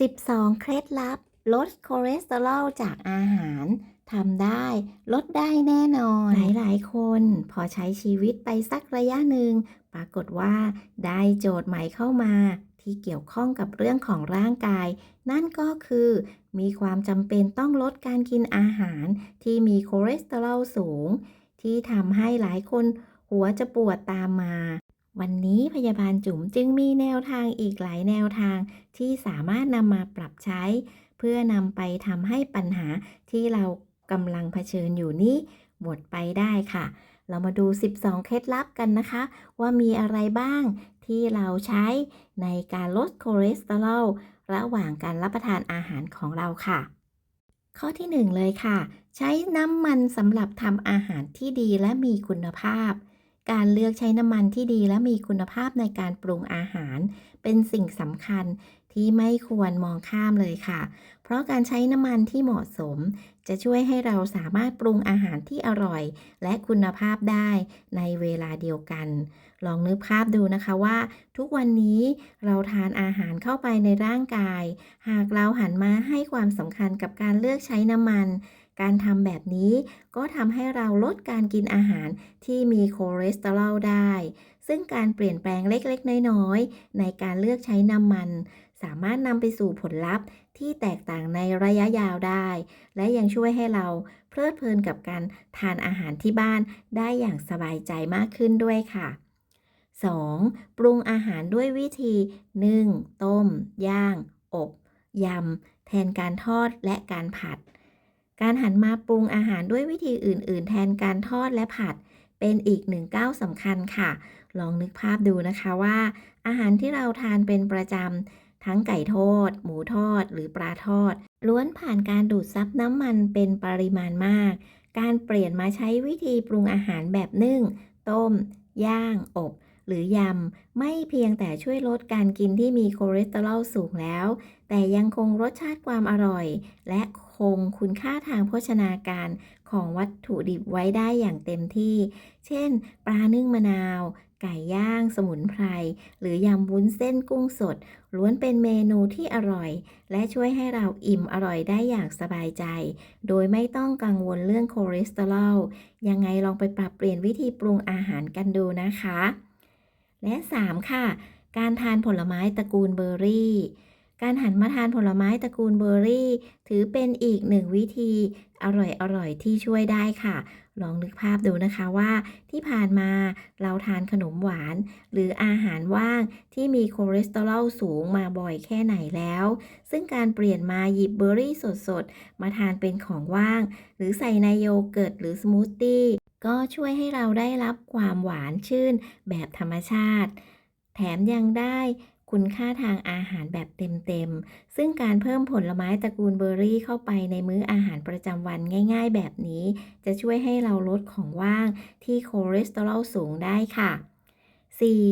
12 เคล็ดลับ ลดคอเลสเตอรอลจากอาหารทำได้ลดได้แน่นอน หลาย ๆ คนพอใช้ชีวิตไปสักระยะหนึ่ง ปรากฏว่าได้โจทย์ใหม่เข้ามา ที่เกี่ยวข้องกับเรื่องของร่างกาย นั่นก็คือ มีความจำเป็นต้องลดการกินอาหาร ที่มีคอเลสเตอรอลสูง ที่ทำให้หลายคนหัวจะปวดตามมา วันนี้พยาบาลจุ๋มจึงมีแนวทางอีกหลายแนวทางที่สามารถนำมาปรับใช้ เพื่อนำไปทำให้ปัญหาที่เรากำลังเผชิญอยู่นี้ หมดไปได้ค่ะ เรามาดู 12 เคล็ดลับกันนะคะ ว่ามีอะไรบ้างที่เราใช้ในการลดคอเลสเตอรอลระหว่างการรับประทานอาหารของเราค่ะ ข้อที่ 1 เลยค่ะ ใช้น้ำมันสำหรับทำอาหารที่ดีและมีคุณภาพ การเลือกใช้น้ำมันที่ดีและมีคุณภาพในการปรุงอาหาร เป็นสิ่งสำคัญที่ไม่ควรมองข้ามเลยค่ะ เพราะการใช้น้ำมันที่เหมาะสม จะช่วยให้เราสามารถปรุงอาหารที่อร่อย และคุณภาพได้ในเวลาเดียวกัน ลองนึกภาพดูนะคะว่า ทุกวันนี้เราทานอาหารเข้าไปในร่างกาย หากเราหันมาให้ความสำคัญกับการเลือกใช้น้ำมัน การทำแบบนี้ก็ทำให้เราลดการกินอาหารที่มีคอเลสเตอรอลได้ ซึ่งการเปลี่ยนแปลงเล็กๆ น้อยๆ ในการเลือกใช้น้ำมัน สามารถนำไปสู่ผลลัพธ์ที่แตกต่างในระยะยาวได้ และยังช่วยให้เราเพลิดเพลินกับการทานอาหารที่บ้านได้อย่างสบายใจมากขึ้นด้วยค่ะ 2. ปรุงอาหารด้วยวิธีนึ่ง ต้ม ย่าง อบ ยำ แทนการทอดและการผัด การหันมาปรุงอาหารด้วยวิธีอื่น ๆ แทนการทอดและผัด เป็นอีกหนึ่งก้าวสำคัญค่ะ ลองนึกภาพดูนะคะว่า อาหารที่เราทานเป็นประจำทั้งไก่ทอด หมูทอด หรือปลาทอด ล้วนผ่านการดูดซับน้ำมันเป็นปริมาณมาก การเปลี่ยนมาใช้วิธีปรุงอาหารแบบนึ่ง ต้ม ย่าง อบ หรือยำ ไม่เพียงแต่ช่วยลดการกินที่มีคอเลสเตอรอลสูงแล้ว แต่ยังคงรสชาติความอร่อย และคงคุณค่าทางโภชนาการของวัตถุดิบไว้ได้อย่างเต็มที่ เช่น ปลานึ่งมะนาว ไก่ย่าง สมุนไพร หรือยำวุ้นเส้นกุ้งสด ล้วนเป็นเมนูที่อร่อย และช่วยให้เราอิ่มอร่อยได้อย่างสบายใจ โดยไม่ต้องกังวลเรื่องคอเลสเตอรอล ยังไงลองไปปรับเปลี่ยนวิธีปรุงอาหารกันดูนะคะ และ 3 ค่ะ การทานผลไม้ตระกูลเบอร์รี่ การหันมาทานผลไม้ตระกูลเบอร์รี่ ถือเป็นอีกหนึ่งวิธีอร่อยๆที่ช่วยได้ค่ะ ลองนึกภาพดูนะคะว่าที่ผ่านมาเราทานขนมหวาน หรืออาหารว่างที่มีคอเลสเตอรอลสูงมาบ่อยแค่ไหนแล้ว ซึ่งการเปลี่ยนมาหยิบเบอร์รี่สดๆ มาทานเป็นของว่าง หรือใส่ในโยเกิร์ตหรือสมูทตี้ ก็ช่วยให้เราได้รับความหวานชื่นแบบธรรมชาติ แถมยังได้คุณค่าทางอาหารแบบเต็มๆ ซึ่งการเพิ่มผลไม้ตระกูลเบอร์รี่เข้าไปในมื้ออาหารประจำวันง่ายๆ แบบนี้ จะช่วยให้เราลดของว่างที่คอเลสเตอรอลสูงได้ค่ะ 4.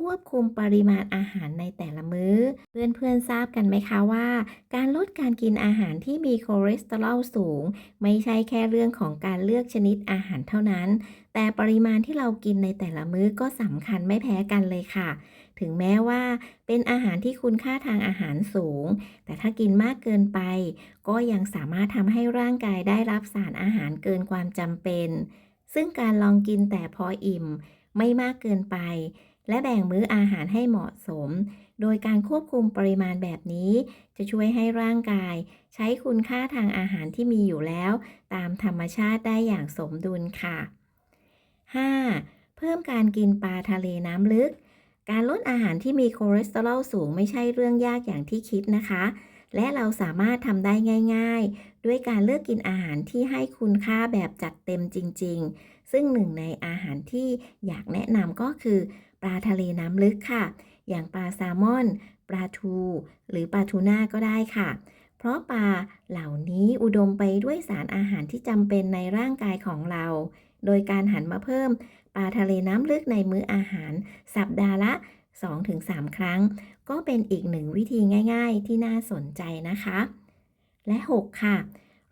ควบคุมปริมาณอาหารในแต่ละมื้อ เพื่อนๆทราบกันไหมคะว่า การลดการกินอาหารที่มีคอเลสเตอรอลสูง ไม่ใช่แค่เรื่องของการเลือกชนิดอาหารเท่านั้น แต่ปริมาณที่เรากินในแต่ละมื้อก็สำคัญไม่แพ้กันเลยค่ะ ถึงแม้ว่า เป็นอาหารที่คุณค่าทางอาหารสูง แต่ถ้ากินมากเกินไป ก็ยังสามารถทำให้ร่างกายได้รับสารอาหารเกินความจำเป็น ซึ่งการลองกินแต่พออิ่มไม่มากเกินไป และแบ่งมื้ออาหารให้เหมาะสม โดยการควบคุมปริมาณแบบนี้ จะช่วยให้ร่างกาย ใช้คุณค่าทางอาหารที่มีอยู่แล้ว ตามธรรมชาติได้อย่างสมดุลค่ะ 5. เพิ่มการกินปลาทะเลน้ำลึก การลดอาหารที่มีคอเลสเตอรอลสูงไม่ใช่เรื่องยากอย่างที่คิดนะคะ และเราสามารถทำได้ง่าย ๆ ด้วยการเลือกกินอาหารที่ให้คุณค่าแบบจัดเต็มจริง ๆ ซึ่งหนึ่งในอาหารที่อยากแนะนำก็คือ ปลาทะเลน้ำลึกค่ะ อย่างปลาแซลมอน ปลาทู หรือปลาทูน่าก็ได้ค่ะ เพราะปลาเหล่านี้อุดมไปด้วยสารอาหารที่จำเป็นในร่างกายของเรา โดยการหันมาเพิ่ม ปลาทะเลน้ำลึกในมื้ออาหาร สัปดาห์ละ 2-3 ครั้ง ก็เป็นอีกหนึ่งวิธีง่าย ๆ ที่น่าสนใจนะคะ และ 6 ค่ะ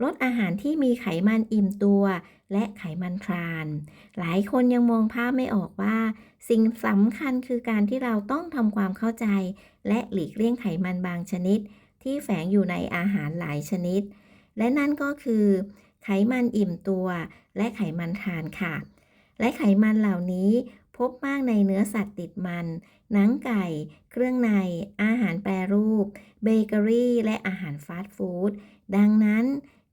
ลดอาหารที่มีไขมันอิ่มตัว และไขมันทราน หลายคนยังมองภาพไม่ออกว่า สิ่งสำคัญคือการที่เราต้องทำความเข้าใจ และหลีกเลี่ยงไขมันบางชนิด ที่แฝงอยู่ในอาหารหลายชนิด และนั่นก็คือ ไขมันอิ่มตัว และไขมันทรานค่ะ และไขมันเหล่านี้พบมากในเนื้อสัตว์ติดมัน หนังไก่ เครื่องใน อาหารแปรรูป เบเกอรี่ และอาหารฟาสต์ฟู้ด ดังนั้น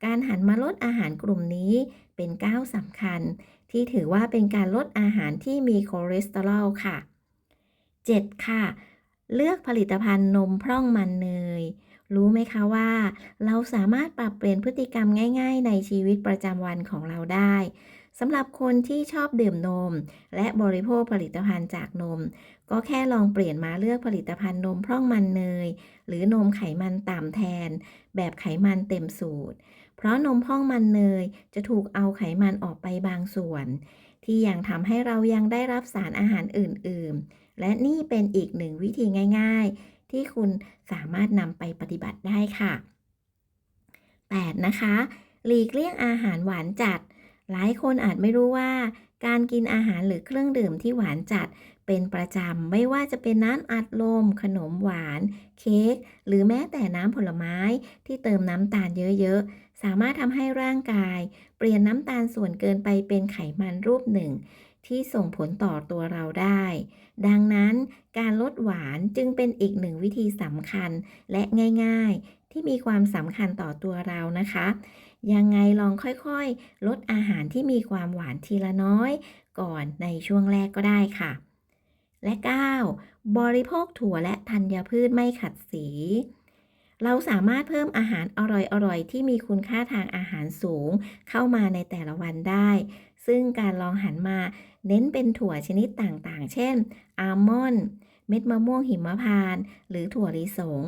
การหันมาลดอาหารกลุ่มนี้เป็นก้าวสำคัญ ที่ถือว่าเป็นการลดอาหารที่มีคอเลสเตอรอลค่ะ 7. ค่ะ เลือกผลิตภัณฑ์นมพร่องมันเนย รู้ไหมคะว่า เราสามารถปรับเปลี่ยนพฤติกรรมง่าย ๆ ในชีวิตประจำวันของเราได้สำหรับคนที่ชอบดื่มนม และบริโภคผลิตภัณฑ์จากนม ก็แค่ลองเปลี่ยนมาเลือกผลิตภัณฑ์นมพร่องมันเนย หรือนมไขมันต่ำแทน แบบไขมันเต็มสูตร เพราะนมพองมันเนยจะถูกเอาไขมันออกไปบางส่วน ที่ยังทำให้เรายังได้รับสารอาหารอื่น ๆ และนี่เป็นอีกหนึ่งวิธีง่าย ๆ ที่คุณสามารถนำไปปฏิบัติได้ค่ะ 8. นะคะ หลีกเลี่ยงอาหารหวานจัด หลายคนอาจไม่รู้ว่าการกินอาหารหรือเครื่องดื่มที่หวานจัด เป็นประจำไม่ว่าจะเป็นน้ำอัดลม ขนมหวาน เค้กหรือแม้แต่น้ำผลไม้ที่เติมน้ำตาลเยอะๆ สามารถทำให้ร่างกาย เปลี่ยนน้ำตาลส่วนเกินไปเป็นไขมันรูปหนึ่ง ที่ส่งผลต่อตัวเราได้ ดังนั้นการลดหวานจึงเป็นอีกหนึ่งวิธีสำคัญและง่ายๆ ที่มีความสำคัญต่อตัวเรานะคะ ยังไงลองค่อยๆ ลดอาหารที่มีความหวานทีละน้อย ก่อนในช่วงแรกก็ได้ค่ะ และ 9. บริโภคถั่วและธัญพืชไม่ขัดสี เราสามารถเพิ่มอาหารอร่อยๆ ที่มีคุณค่าทางอาหารสูงเข้ามาในแต่ละวันได้ ซึ่งการลองหันมาเน้นเป็นถั่วชนิดต่างๆ เช่น อัลมอนด์ เม็ดมะม่วงหิมพานต์ หรือถั่วลิสง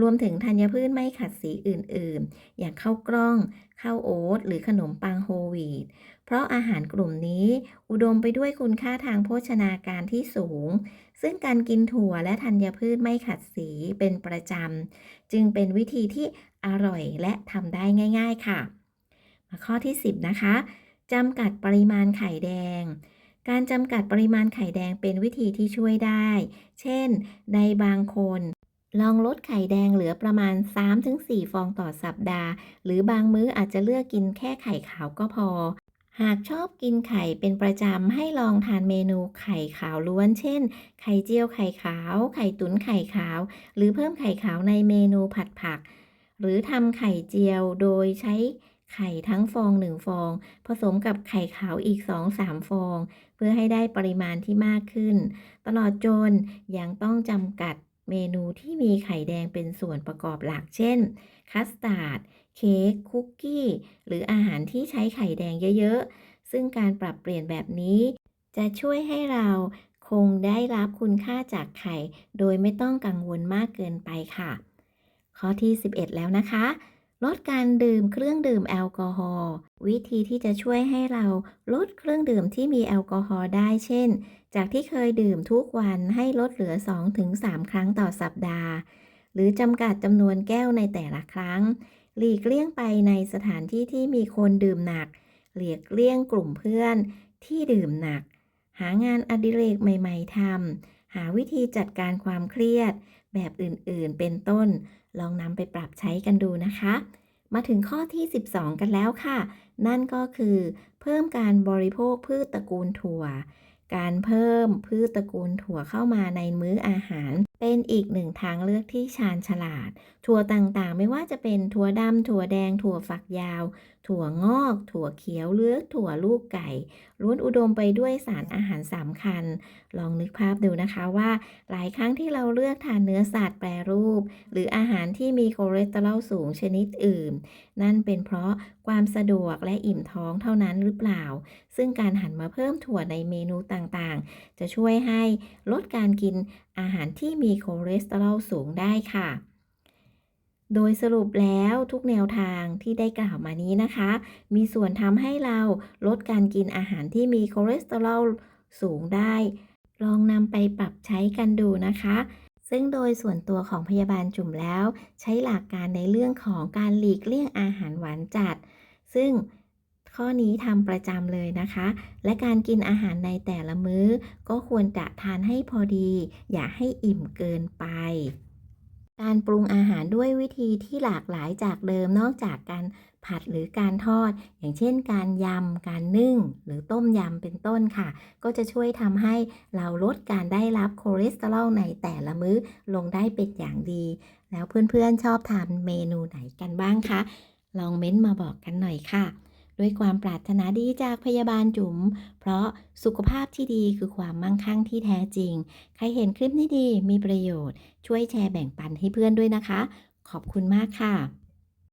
รวมถึงธัญพืชไม่ขัดสีอื่นๆ อย่างข้าวกล้อง ข้าวโอ๊ตหรือขนมปังโฮลวีตเพราะอาหารกลุ่มนี้อุดมไปด้วยคุณค่าทางโภชนาการที่สูง ซึ่งการกินถั่วและธัญพืชไม่ขัดสีเป็นประจำ จึงเป็นวิธีที่อร่อยและทำได้ง่าย ๆค่ะ มาข้อที่ 10 นะคะจำกัดปริมาณไข่แดงการจำกัดปริมาณไข่แดงเป็นวิธีที่ช่วยได้ เช่น ในบางคน ลองลดไข่แดงเหลือประมาณ 3-4 ฟองต่อสัปดาห์ หรือบางมื้ออาจจะเลือกกินแค่ไข่ขาวก็พอ หากชอบกินไข่เป็นประจำให้ลองทานเมนูไข่ขาวล้วน เช่น ไข่เจียวไข่ขาว ไข่ตุ๋นไข่ขาว หรือเพิ่มไข่ขาวในเมนูผัดผัก หรือทำไข่เจียวโดยใช้ไข่ทั้งฟองหนึ่งฟอง ผสมกับไข่ขาวอีก 2-3 ฟอง เพื่อให้ได้ปริมาณที่มากขึ้น ตลอดจนยังต้องจำกัด เมนูที่มีไข่แดงเป็นส่วนประกอบหลัก เช่น คัสตาร์ด เค้ก คุกกี้ หรืออาหารที่ใช้ไข่แดงเยอะ ๆ ซึ่งการปรับเปลี่ยนแบบนี้ จะช่วยให้เราคงได้รับคุณค่าจากไข่ โดยไม่ต้องกังวลมากเกินไปค่ะ ข้อที่ 11 แล้วนะคะ ลดการดื่มเครื่องดื่มแอลกอฮอล์วิธีที่จะช่วยให้เราลดเครื่องดื่มที่มีแอลกอฮอล์ได้เช่น จากที่เคยดื่มทุกวันให้ลดเหลือ 2-3 ครั้งต่อสัปดาห์ หรือจำกัดจำนวนแก้วในแต่ละครั้ง หลีกเลี่ยงไปในสถานที่ที่มีคนดื่มหนัก หลีกเลี่ยงกลุ่มเพื่อนที่ดื่มหนัก หางานอดิเรกใหม่ ๆทำหาวิธีจัดการความเครียดแบบอื่นๆ เป็นต้น ลองนำไปปรับใช้กันดูนะคะ มาถึงข้อที่ 12 กันแล้วค่ะ นั่นก็คือ เพิ่มการบริโภคพืชตระกูลถั่ว การเพิ่มพืชตระกูลถั่วเข้ามาในมื้ออาหาร เป็นอีกหนึ่งทางเลือกที่ชาญฉลาด ถั่วต่างๆ ไม่ว่าจะเป็นถั่วดำถั่วแดง ถั่วฝักยาว ถั่วงอก ถั่วเขียวเลือกถั่วลูกไก่ล้วนอุดมไปด้วยสารอาหารสำคัญ ลองนึกภาพดูนะคะว่า หลายครั้งที่เราเลือกทานเนื้อสัตว์แปรรูป หรืออาหารที่มีคอเลสเตอรอลสูงชนิดอื่น นั่นเป็นเพราะความสะดวกและอิ่มท้องเท่านั้นหรือเปล่า ซึ่งการหันมาเพิ่มถั่วในเมนูต่างๆ จะช่วยให้ลดการกิน อาหารที่มีคอเลสเตอรอลสูงได้ค่ะ โดยสรุปแล้วทุกแนวทางที่ได้กล่าวมานี้นะคะ มีส่วนทำให้เราลดการกินอาหารที่มีคอเลสเตอรอลสูงได้ ลองนำไปปรับใช้กันดูนะคะ ซึ่งโดยส่วนตัวของพยาบาลจุ่มแล้ว ใช้หลักการในเรื่องของการหลีกเลี่ยงอาหารหวานจัด ซึ่ง ข้อนี้ทำประจำเลยนะคะ และการกินอาหารในแต่ละมื้อ ก็ควรจะทานให้พอดี อย่าให้อิ่มเกินไป การปรุงอาหารด้วยวิธีที่หลากหลายจากเดิมนอกจากการผัดหรือการทอด อย่างเช่น การยำ การนึ่ง หรือต้มยำเป็นต้นค่ะ ก็จะช่วยทำให้เราลดการได้รับคอเลสเตอรอลในแต่ละมื้อลงได้เป็นอย่างดี แล้วเพื่อนๆชอบทานเมนูไหนกันบ้างคะ ลองเม้นต์มาบอกกันหน่อยค่ะ ด้วยความปรารถนาดีจากพยาบาลจุ๋ม เพราะสุขภาพที่ดีคือความมั่งคั่งที่แท้จริง ใครเห็นคลิปนี้ดีมีประโยชน์ ช่วยแชร์แบ่งปันให้เพื่อนด้วยนะคะ ขอบคุณมากค่ะ